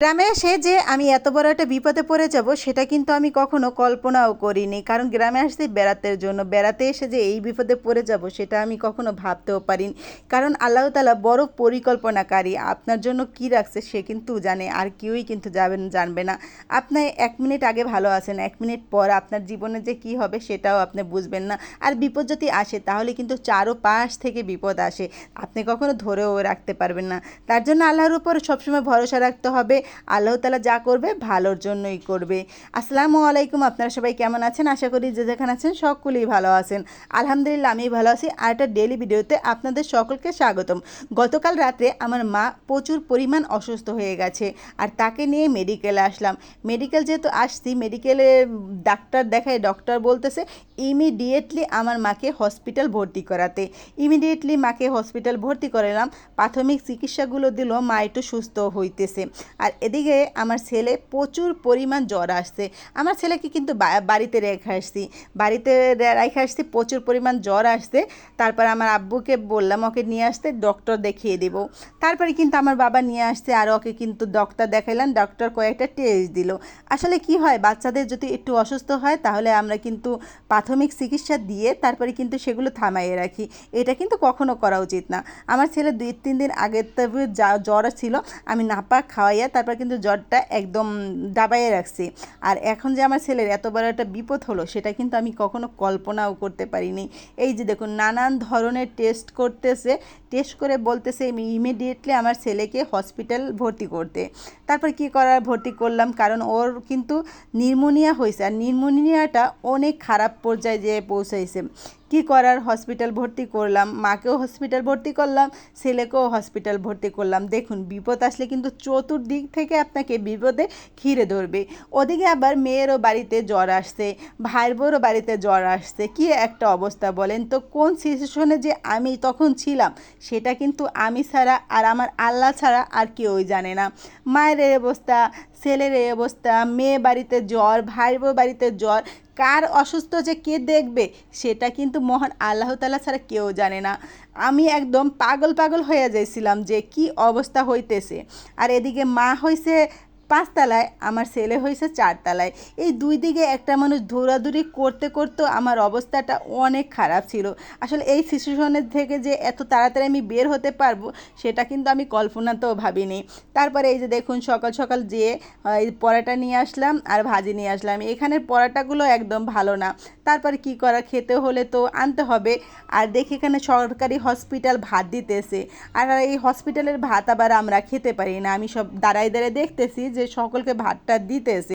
গ্রামে এসে যে আমি এত বড় একটা বিপদে পড়ে যাব, সেটা কিন্তু আমি কখনো কল্পনাও করিনি। কারণ গ্রামে আসছি বেড়াতে জন্য, বেড়াতে এসে যে এই বিপদে পড়ে যাব, সেটা আমি কখনো ভাবতেও পারিনি। কারণ আল্লাহ তালা বড় পরিকল্পনাকারী, আপনার জন্য কি রাখছে সে কিন্তু জানে, আর কেউই কিন্তু যাবেন, জানবে না। আপনি এক মিনিট আগে ভালো আছেন, এক মিনিট পর আপনার জীবনে যে কি হবে, সেটাও আপনি বুঝবেন না। আর বিপদ যদি আসে, তাহলে কিন্তু চারো পাশ থেকে বিপদ আসে। আপনি কখনো ধরেও রাখতে পারবেন না। তার জন্য আল্লাহর উপর সবসময় ভরসা রাখতে হবে। আল্লাহ তালা যা করবে ভালোর জন্যই করবে। আসসালামু আলাইকুম, আপনারা সবাই কেমন আছেন? আশা করি যে যেখানে আছেন সকলেই ভালো আছেন। আলহামদুলিল্লাহ আমি ভালো আছি। আর একটা ডেলি ভিডিওতে আপনাদের সকলকে স্বাগতম। গতকাল রাত্রে আমার মা প্রচুর পরিমাণ অসুস্থ হয়ে গেছে আর তাকে নিয়ে মেডিকেলে আসলাম। মেডিকেল যেহেতু আসছি মেডিকেলে ডাক্তার দেখায় ডক্টর বলতেছে ইমিডিয়েটলি আমার মাকে হসপিটাল ভর্তি করাতে। ইমিডিয়েটলি মাকে হসপিটাল ভর্তি করালাম। প্রাথমিক চিকিৎসাগুলো দিল, মা একটু সুস্থ হইতেছে। আর এদিকে আমার ছেলে প্রচুর পরিমাণ জ্বর আসছে। আমার ছেলেকে কিন্তু বাড়িতে রেখে আসছি। বাড়িতে রেখে আসছি, প্রচুর পরিমাণ জ্বর আসছে। তারপর আমার আব্বুকে বললাম, ওকে নিয়ে আসতে ডক্টর দেখিয়ে দেবো। তারপরে কিন্তু আমার বাবা নিয়ে আসছে, আর ওকে কিন্তু ডক্টর দেখাইলাম। ডক্টর কয়েকটা টেস্ট দিল। আসলে কি হয়, বাচ্চাদের যদি একটু অসুস্থ হয়, তাহলে আমরা কিন্তু প্রাথমিক চিকিৎসা দিয়ে তারপরে কিন্তু সেগুলো থামাইয়ে রাখি। এটা কিন্তু কখনো করা উচিত না। আমার ছেলে দুই, তিন দিন আগে তবে যা জ্বর ছিল, আমি নাপা খাওয়াইয়া তারপর কিন্তু জ্বরটা একদম দাবাইয়ে রাখছি। আর এখন যে আমার ছেলের এত বড় একটা বিপদ হলো, সেটা কিন্তু আমি কখনো কল্পনাও করতে পারিনি। এই যে দেখুন, নানান ধরনের টেস্ট করতেছে। টেস্ট করে বলতেছে ইমিডিয়েটলি আমার ছেলেকে হসপিটাল ভর্তি করতে। তারপর কি করার? ভর্তি করলাম। কারণ ওর কিন্তু নিউমোনিয়া হয়েছে। আর নিউমোনিয়াটা অনেক খারাপ రోజు అయితే పోసేసాం কি করার হসপিটাল ভর্তি করলাম, মাকেও হসপিটাল ভর্তি করলাম, ছেলেকেও হসপিটাল ভর্তি করলাম। দেখুন, বিপদ আসলে কিন্তু চতুর্দিক থেকে আপনাকে বিপদে ঘিরে ধরবে। ওদিকে আবার মেয়েরও বাড়িতে জ্বর আসছে ভাইয়ের বউরও বাড়িতে জ্বর আসছে। কি একটা অবস্থা বলেন তো, কোন সিচুয়েশনে যে আমি তখন ছিলাম, সেটা কিন্তু আমি ছাড়া আর আমার আল্লাহ ছাড়া আর কেউই জানে না। মায়ের এই অবস্থা, ছেলের এই অবস্থা, মেয়ে বাড়িতে জ্বর বউ বাড়িতে জ্বর, কার অসুস্থ যে কে দেখবে, সেটা কিন্তু মহান আল্লাহ তালা ছাড়া কেউ জানে না। আমি একদম পাগল পাগল হয়ে যাইছিলাম যে কি অবস্থা হইতেছে। আর এদিকে মা হইছে পাঁচতলায় আমার ছেলে হয়েছে চারতলায়। এই দুই দিকে একটা মানুষ দৌড়াদৌড়ি করতে করতে আমার অবস্থাটা অনেক খারাপ ছিল। আসলে এই সিচুয়েশনের থেকে যে এত তাড়াতাড়ি আমি বের হতে পারব, সেটা কিন্তু আমি কল্পনাতেও ভাবিনি। তারপরে এই যে দেখুন, সকাল সকাল যেয়ে এই পরাটা নিয়ে আসলাম আর ভাজি নিয়ে আসলাম। এখানের পরাটাগুলো একদম ভালো না। তারপরে কি করা, খেতে হলে তো আনতে হবে। আর দেখি এখানে সরকারি হসপিটাল ভাত দিতেছে। আর এই হসপিটালের ভাত আবার আমরা খেতে পারি না। আমি সব দাঁড়ায় দাঁড়ায় দেখতেছি যে সকলকে ভাতটা দিতেছে।